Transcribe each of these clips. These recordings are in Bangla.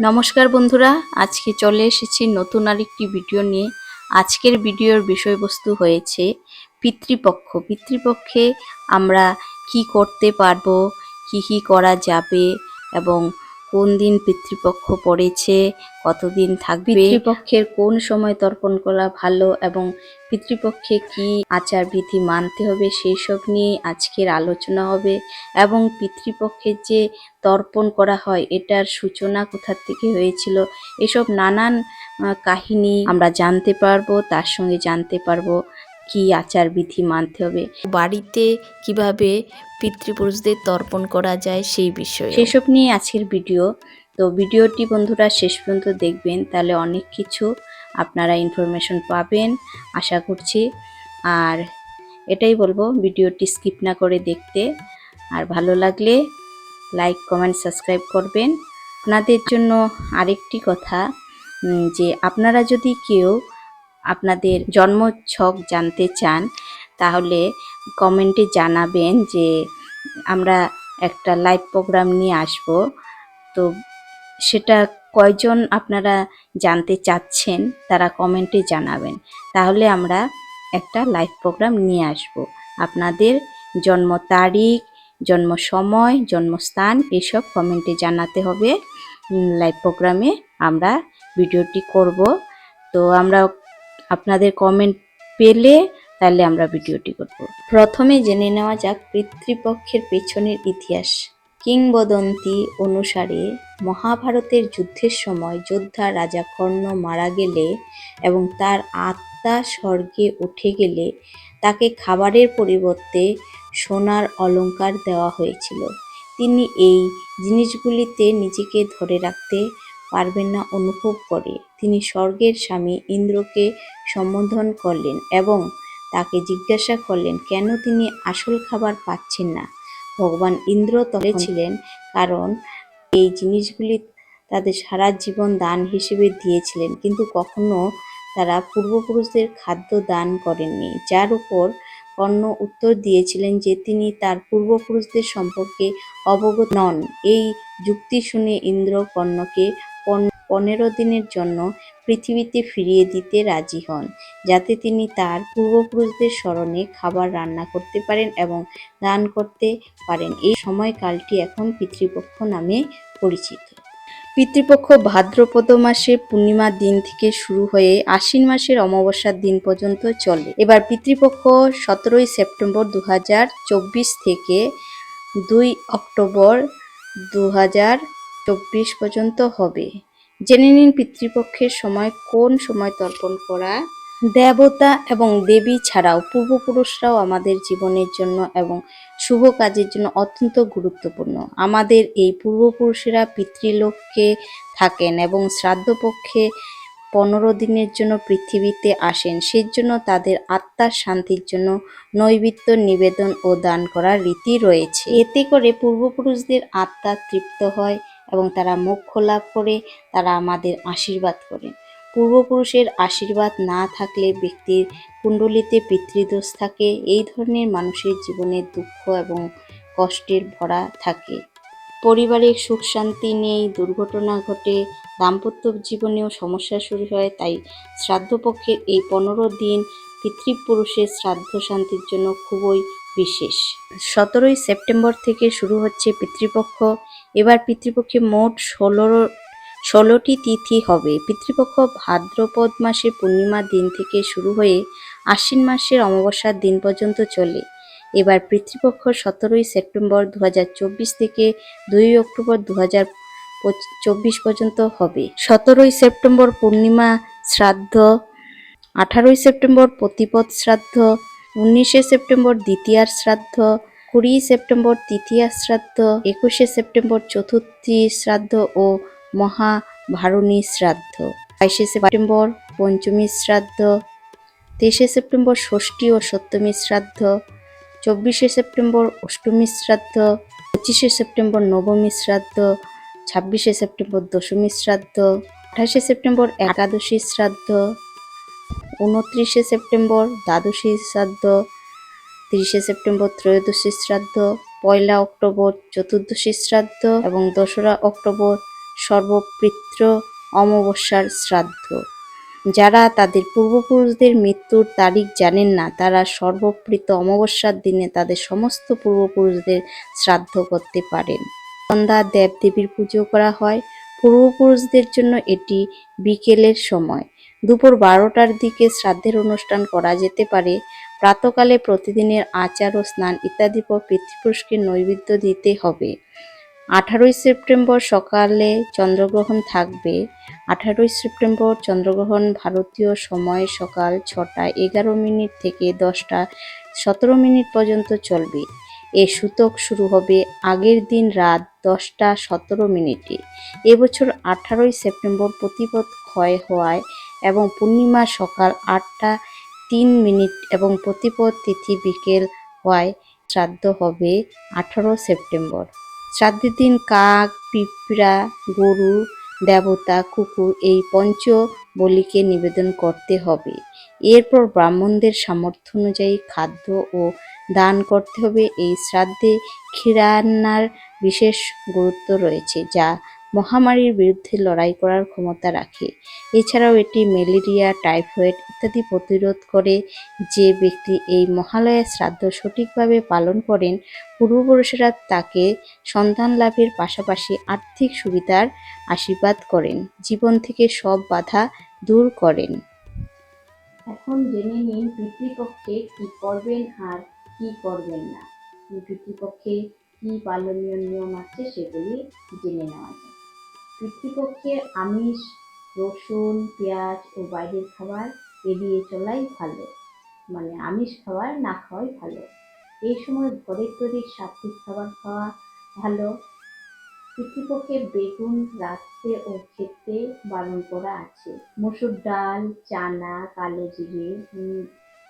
নমস্কার বন্ধুরা, আজকে চলে এসেছি নতুন আরেকটি ভিডিও নিয়ে। আজকের ভিডিওর বিষয়বস্তু হয়েছে পিতৃপক্ষ। পিতৃপক্ষে আমরা কি করতে পারব, কি কি করা যাবে এবং কোন দিন পিতৃপক্ষ পড়েছে কতদিন থাকবে পিতৃপক্ষের কোন সময় তর্পণ করা ভালো এবং পিতৃপক্ষে কি আচার বিধি মানতে হবে সেই সব নিয়ে আজকের আলোচনা হবে এবং পিতৃপক্ষের যে তর্পণ করা হয় এটার সূচনা কোথা থেকে হয়েছিল এসব নানান কাহিনী আমরা জানতে পারব তার সঙ্গে জানতে পারব। কি আচার বিধি মানতে হবে? বাড়িতে কীভাবে পিতৃপুরুষদের তর্পণ করা যায় সেই বিষয়ে সেসব নিয়ে আজকের ভিডিও। তো ভিডিওটি বন্ধুরা শেষ পর্যন্ত দেখবেন তাহলে অনেক কিছু আপনারা ইনফরমেশন পাবেন আশা করছি। আর এটাই বলব ভিডিওটি স্কিপ না করে দেখতে। আর ভালো লাগলে লাইক কমেন্ট সাবস্ক্রাইব করবেন। আপনাদের জন্য আরেকটি কথা যে আপনারা যদি কেউ আপনাদের জন্ম ছক জানতে চান, তাহলে কমেন্টে জানাবেন যে আমরা একটা লাইভ প্রোগ্রাম নিয়ে আসব। তো সেটা কয়জন আপনারা জানতে চাচ্ছেন, তারা কমেন্টে জানাবেন। তাহলে আমরা একটা লাইভ প্রোগ্রাম নিয়ে আসব। আপনাদের জন্ম তারিখ, জন্ম সময়, জন্মস্থান, এসব কমেন্টে জানাতে হবে। লাইভ প্রোগ্রামে আমরা ভিডিওটি করব। তো আমরা আপনাদের কমেন্ট পেলে তাহলে আমরা ভিডিওটি করব। প্রথমে জেনে নেওয়া যাক পিতৃপক্ষের পেছনের ইতিহাস। কিংবদন্তি অনুসারে মহাভারতের যুদ্ধের সময় যোদ্ধা রাজা কর্ণ মারা গেলে এবং তার আত্মা স্বর্গে উঠে গেলে তাকে খাবারের পরিবর্তে সোনার অলঙ্কার দেওয়া হয়েছিল। তিনি এই জিনিসগুলিতে নিজেকে ধরে রাখতে পারবেন না অনুভব করে। তিনি স্বর্গের স্বামী ইন্দ্রকে সম্বোধন করলেন এবং তাকে জিজ্ঞাসা করলেন, কেন তিনি আসল খাবার পাচ্ছেন না? ভগবান ইন্দ্র তখন ছিলেন কারণ এই জিনিসগুলি তাদের সারা জীবন দান হিসেবে দিয়েছিলেন, কিন্তু কখনো তারা পূর্বপুরুষদের খাদ্য দান করেননি। যার উপর কর্ণ উত্তর দিয়েছিলেন যে তিনি তার পূর্বপুরুষদের সম্পর্কে অবগত নন। এই যুক্তি শুনে ইন্দ্র কর্ণকে পনেরো দিনের জন্য পৃথিবীতে ফিরিয়ে দিতে রাজি হন, যাতে তিনি তার পূর্বপুরুষদের স্মরণে খাবার রান্না করতে পারেন এবং দান করতে পারেন। এই সময়কালটি এখন পিতৃপক্ষ নামে পরিচিত। পিতৃপক্ষ ভাদ্রপদ মাসে পূর্ণিমার দিন থেকে শুরু হয়ে আশ্বিন মাসের অমাবস্যার দিন পর্যন্ত চলে। এবার পিতৃপক্ষ সতেরোই সেপ্টেম্বর দু হাজার চব্বিশ থেকে দুই অক্টোবর দু হাজার চব্বিশ পর্যন্ত হবে। জেনে নিন পিতৃপক্ষের সময় কোন সময় তর্পণ করা দেবতা এবং দেবী ছাড়াও পূর্বপুরুষরাও আমাদের জীবনের জন্য এবং শুভ কাজের জন্য অত্যন্ত গুরুত্বপূর্ণ। আমাদের এই পূর্বপুরুষেরা পিতৃলোককে থাকেন এবং শ্রাদ্ধপক্ষে পনেরো দিনের জন্য পৃথিবীতে আসেন। সেজন্য তাদের আত্মার শান্তির জন্য নৈবেদ্য, নিবেদন ও দান করার রীতি রয়েছে। এতে করে পূর্বপুরুষদের আত্মা তৃপ্ত হয় এবং তারা মোক্ষ লাভ করে তারা আমাদের আশীর্বাদ করেন পূর্বপুরুষের আশীর্বাদ না থাকলে ব্যক্তির কুণ্ডলিতে পিতৃদোষ থাকে। এই ধরনের মানুষের জীবনে দুঃখ এবং কষ্টের ভরা থাকে। পরিবারে সুখ শান্তি নেই, দুর্ঘটনা ঘটে, দাম্পত্য জীবনেও সমস্যা শুরু হয়, তাই শ্রাদ্ধপক্ষের এই পনেরো দিন পিতৃপুরুষের শ্রাদ্ধ শান্তির জন্য খুবই বিশেষ। সতেরোই সেপ্টেম্বর থেকে শুরু হচ্ছে পিতৃপক্ষ। এবার পিতৃপক্ষে মোট ষোলো ষোলোটি তিথি হবে। পিতৃপক্ষ ভাদ্রপদ মাসের পূর্ণিমার দিন থেকে শুরু হয়ে আশ্বিন মাসের অমাবস্যার দিন পর্যন্ত চলে। এবার পিতৃপক্ষ সতেরোই সেপ্টেম্বর দু হাজার চব্বিশ থেকে দুই অক্টোবর দু চব্বিশ পর্যন্ত হবে। সতেরোই সেপ্টেম্বর পূর্ণিমা শ্রাদ্ধ। আঠারোই সেপ্টেম্বর প্রতিপদ শ্রাদ্ধ। উনিশে সেপ্টেম্বর দ্বিতীয়ার শ্রাদ্ধ, কুড়ি সেপ্টেম্বর তৃতীয়ার শ্রাদ্ধ, একুশে সেপ্টেম্বর চতুর্থী শ্রাদ্ধ ও মহাভারণী শ্রাদ্ধ। বাইশে সেপ্টেম্বর পঞ্চমী শ্রাদ্ধ, তেইশে সেপ্টেম্বর ষষ্ঠী ও সপ্তমী শ্রাদ্ধ, চব্বিশে সেপ্টেম্বর অষ্টমী শ্রাদ্ধ, পঁচিশে সেপ্টেম্বর নবমী শ্রাদ্ধ, ছাব্বিশে সেপ্টেম্বর দশমী শ্রাদ্ধ, আঠাশে সেপ্টেম্বর একাদশী শ্রাদ্ধ উনত্রিশে সেপ্টেম্বর, দ্বাদশী শ্রাদ্ধ, তিরিশে সেপ্টেম্বর, ত্রয়োদশী শ্রাদ্ধ, পয়লা অক্টোবর, চতুর্দশী শ্রাদ্ধ এবং দোসরা অক্টোবর সর্বপিত্র অমাবস্যার শ্রাদ্ধ। যারা তাদের পূর্বপুরুষদের মৃত্যুর তারিখ জানেন না, তারা সর্বপ্রীত অমাবস্যার দিনে তাদের সমস্ত পূর্বপুরুষদের শ্রাদ্ধ করতে পারেন। সন্ধ্যা দেবদেবীর পুজো করা হয়। পূর্বপুরুষদের জন্য এটি বিকেলের সময়। দুপুর বারোটার দিকে শ্রাদ্ধের অনুষ্ঠান করা যেতে পারে। প্রাতকালে প্রতিদিনের আচার ও স্নান ইত্যাদি পর পিতৃপুরুষকে নৈবেদ্য দিতে হবে। আঠারোই সেপ্টেম্বর সকালে চন্দ্রগ্রহণ থাকবে। আঠারোই সেপ্টেম্বর চন্দ্রগ্রহণ ভারতীয় সময় সকাল ছটা এগারো মিনিট থেকে দশটা সতেরো মিনিট পর্যন্ত চলবে। এ সূতক শুরু হবে আগের দিন রাত দশটা সতেরো মিনিটে। এবছর আঠারোই সেপ্টেম্বর প্রতিপদ ক্ষয় হওয়ায় এবং পূর্ণিমা সকাল আটটা তিন মিনিট এবং প্রতিপদ তিথি বিকেল হওয়ায় শ্রাদ্ধ হবে আঠারো সেপ্টেম্বর। শ্রাদ্ধের দিন কাক, পিঁপড়া, গরু, দেবতা, কুকুর এই পঞ্চ বলিকে নিবেদন করতে হবে। এরপর ব্রাহ্মণদের সামর্থ্য অনুযায়ী খাদ্য ও দান করতে হবে। এই শ্রাদ্ধে ক্ষীরান্নার বিশেষ গুরুত্ব রয়েছে, যা মহামারীর বিরুদ্ধে লড়াই করার ক্ষমতা রাখে। এছাড়াও এটি ম্যালেরিয়া, টাইফয়েড ইত্যাদি প্রতিরোধ করে যে ব্যক্তি এই মহালয়া শ্রাদ্ধ সঠিকভাবে পালন করেন, পূর্বপুরুষেরা তাকে সন্তান লাভের পাশাপাশি আর্থিক সুবিধার আশীর্বাদ করেন, জীবন থেকে সব বাধা দূর করেন। এখন জেনে নিন পিতৃপক্ষে কি করবেন আর কি করবেন না। পিতৃপক্ষে কি পালনীয় নিয়ম আছে সেগুলি জেনে নেওয়া যায় পিতৃপক্ষে আমিষ, রসুন, পেঁয়াজ ও বাইরের খাবার এড়িয়ে চলাই ভালো। মানে আমিষ খাবার না খাওয়াই ভালো। এই সময় ঘরের তৈরি সাত্বিক খাবার খাওয়া ভালো। পিতৃপক্ষে বেগুন রাখতে ও খেতে বারণ করা আছে। মসুর ডাল, চানা, কালো জিরে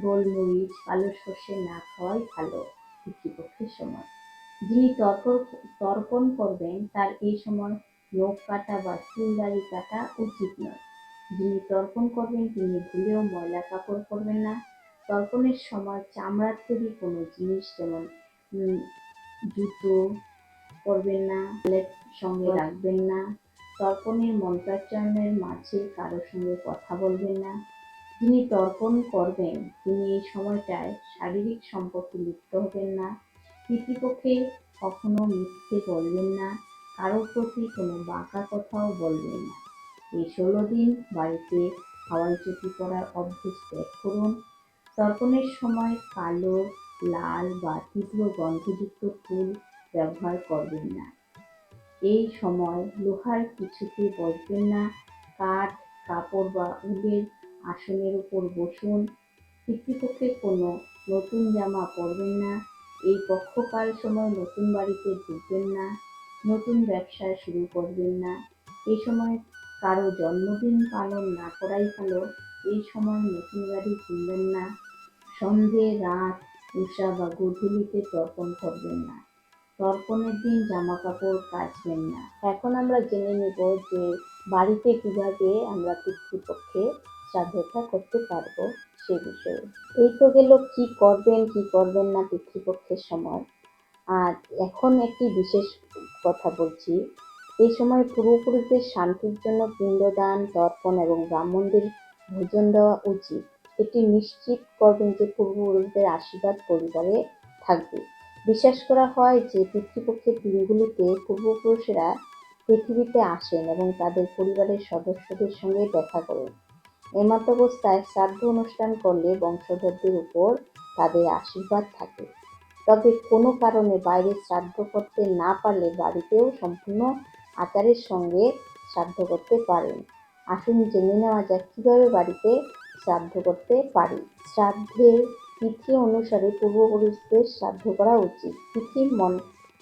গোলমরিচ কালো সর্ষে না খাওয়াই ভালো পিতৃপক্ষের সময়। যিনি তর্পণ তর্পণ করবেন, তার এই সময় নখ কাটা বা চুল দাড়ি কাটা উচিত নয়। যিনি তর্পণ করবেন তিনি ভুলেও ময়লা কাপড় পরবেন না। তর্পণের সময় চামড়ার তৈরি কোনো জিনিস যেমন জুতো করবেন না সঙ্গে রাখবেন না তর্পণের মন্ত্রাচরণের মাঝে কারোর সঙ্গে কথা বলবেন না। যিনি তর্পণ করবেন তিনি এই সময়টায় শারীরিক সম্পর্কে লিপ্ত হবেন না। পিতৃপক্ষে কখনো মিথ্যে বলবেন না। কারোর প্রতি কোনো বাঁকা কথাও বলবেন না। এই ষোলো দিন বাড়িতে হাওয়াই চুটি পরার অভ্যেস ত্যাগ করুন। তর্পণের সময় কালো, লাল বা তীব্র গন্ধযুক্ত ফুল ব্যবহার করবেন না। এই সময় লোহার কিছুতে বসবেন না। কাঠ, কাপড় বা উলের আসনের উপর বসুন। পিতৃপক্ষে কোনো নতুন জামা পরবেন না। এই পক্ষকাল সময় নতুন বাড়িতে ঢুকবেন না। নতুন ব্যবসা শুরু করবেন না। এই সময় কারও জন্মদিন পালন না করাই ভালো, এই সময় নতুন গাড়ি কিনবেন না। সন্ধে, রাত, উষা বা গধূলিতে তর্পণ করবেন না। তর্পণের দিন জামা কাপড় কাচবেন না। এখন আমরা জেনে নেব যে বাড়িতে কীভাবে আমরা পিতৃপক্ষে শ্রাদ্ধটা করতে পারব সে বিষয়ে। এই তো গেল কি করবেন কি করবেন না পিতৃপক্ষের সময়। আর এখন একটি বিশেষ কথা বলছি। এই সময় পূর্বপুরুষদের শান্তির জন্য পিণ্ডদান, তর্পণ এবং ব্রাহ্মণদের ভোজন দেওয়া উচিত। এটি নিশ্চিত করবেন যে পূর্বপুরুষদের আশীর্বাদ পরিবারে থাকবে। বিশ্বাস করা হয় যে পিতৃপক্ষের দিনগুলিতে পূর্বপুরুষেরা পৃথিবীতে আসেন এবং তাদের পরিবারের সদস্যদের সঙ্গে দেখা করেন। এমতাবস্থায় শ্রাদ্ধ অনুষ্ঠান করলে বংশধরদের উপর তাদের আশীর্বাদ থাকে। তবে কোনো কারণে বাইরে শ্রাদ্ধ করতে না পারলে বাড়িতেও সম্পূর্ণ আচারের সঙ্গে শ্রাদ্ধ করতে পারেন। আসুন জেনে নেওয়া যাক কীভাবে বাড়িতে শ্রাদ্ধ করতে পারি। শ্রাদ্ধের তিথি অনুসারে পূর্বপুরুষদের শ্রাদ্ধ করা উচিত। তিথি মন,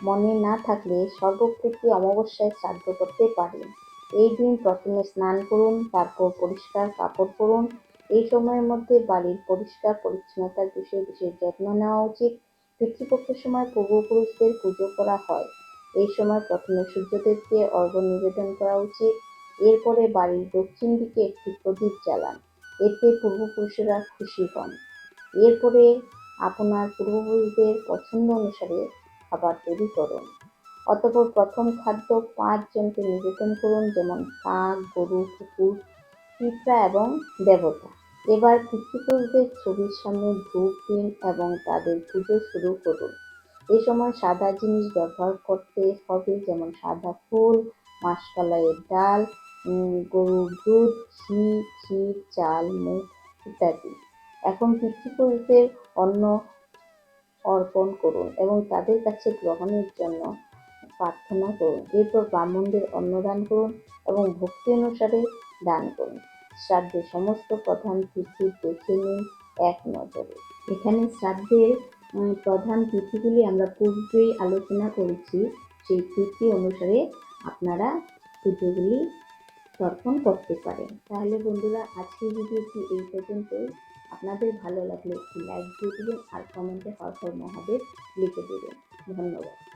মনে না থাকলে সর্বপ্রীতি অমাবস্যায় শ্রাদ্ধ করতে পারেন এই দিন প্রথমে স্নান করুন, তারপর পরিষ্কার কাপড় পরুন। এই সময়ের মধ্যে বাড়ির পরিষ্কার পরিচ্ছন্নতার বিষয়ে বিশেষ যত্ন নেওয়া উচিত। পিতৃপক্ষের সময় পূর্বপুরুষদের পুজো করা হয়। এই সময় প্রথমে সূর্যদেবকে অর্ঘ্য নিবেদন করা উচিত, এরপরে বাড়ির দক্ষিণ দিকে একটি প্রদীপ জ্বালান। এতে পূর্বপুরুষেরা খুশি হন। এরপরে আপনার পূর্বপুরুষদের পছন্দ অনুসারে খাবার তৈরি করুন। অতঃপর প্রথম খাদ্য পাঁচজনকে নিবেদন করুন, যেমন কাক গরু, কুকুর, পিঁপড়া এবং দেবতা। এবার পিতৃপুরুষদের ছবির সামনে ধূপ দিন এবং তাদের পুজো শুরু করুন। এই সময় সাদা জিনিস ব্যবহার করতে হবে, যেমন সাদা ফুল, মাসকলাইয়ের ডাল গরুর দুধ, ঘি, ক্ষীর, চাল মুখ ইত্যাদি। এখন পিতৃপুরুষদের অন্ন অর্পণ করুন এবং তাদের কাছে গ্রহণের জন্য প্রার্থনা করুন। এরপর ব্রাহ্মণদের অন্নদান করুন এবং ভক্তি অনুসারে দান করুন। শ্রাদ্ধের সমস্ত প্রধান তিথি দেখে নিন এক নজরে। এখানে শ্রাদ্ধের প্রধান তিথিগুলি আমরা পূর্বেই আলোচনা করেছি। সেই তিথি অনুসারে আপনারা পুজোগুলি তর্পণ করতে পারেন। তাহলে বন্ধুরা, আজকের ভিডিওটি এই পর্যন্তই। আপনাদের ভালো লাগলে একটি লাইক দিয়ে দেবেন আর কমেন্টে হর হর মহাদেব লিখে দেবেন। ধন্যবাদ।